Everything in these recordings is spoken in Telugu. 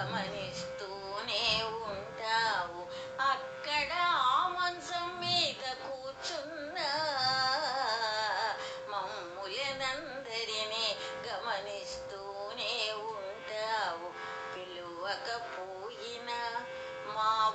గమనిస్తూనే ఉంటావు. అక్కడ ఆ మంచం మీద కూర్చున్నా. మమ్ములనందరినీ గమనిస్తూనే ఉంటావు. పిలువకపోయినా మా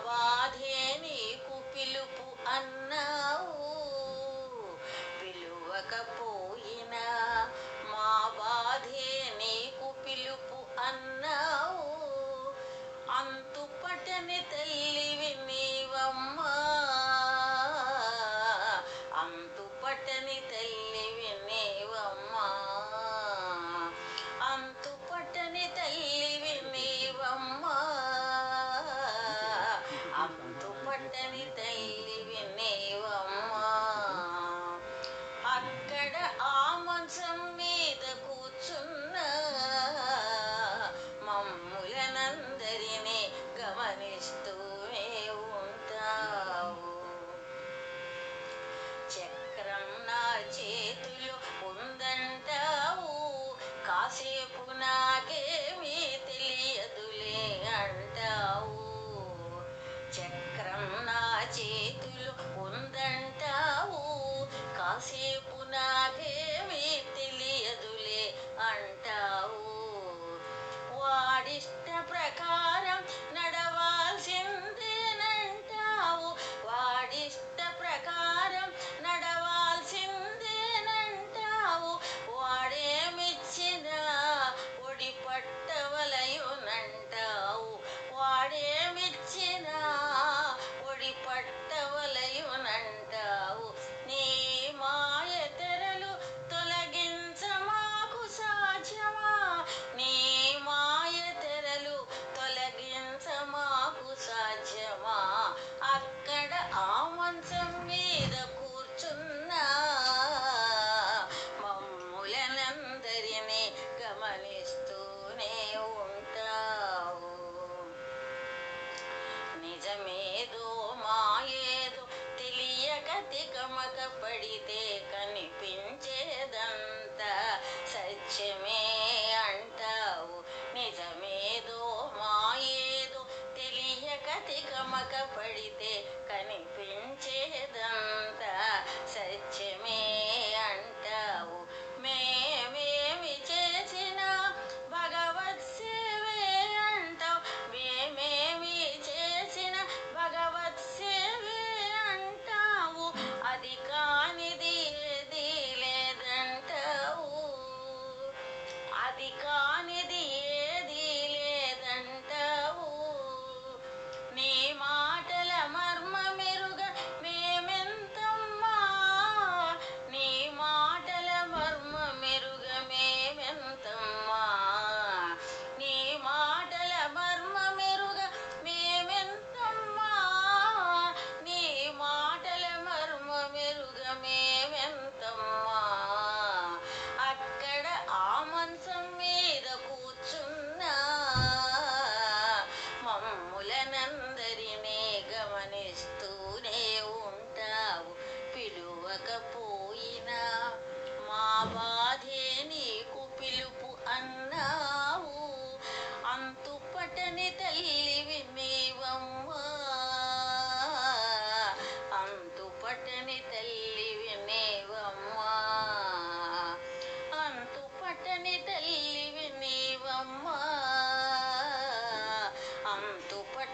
కనిపించేదం?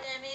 pandemic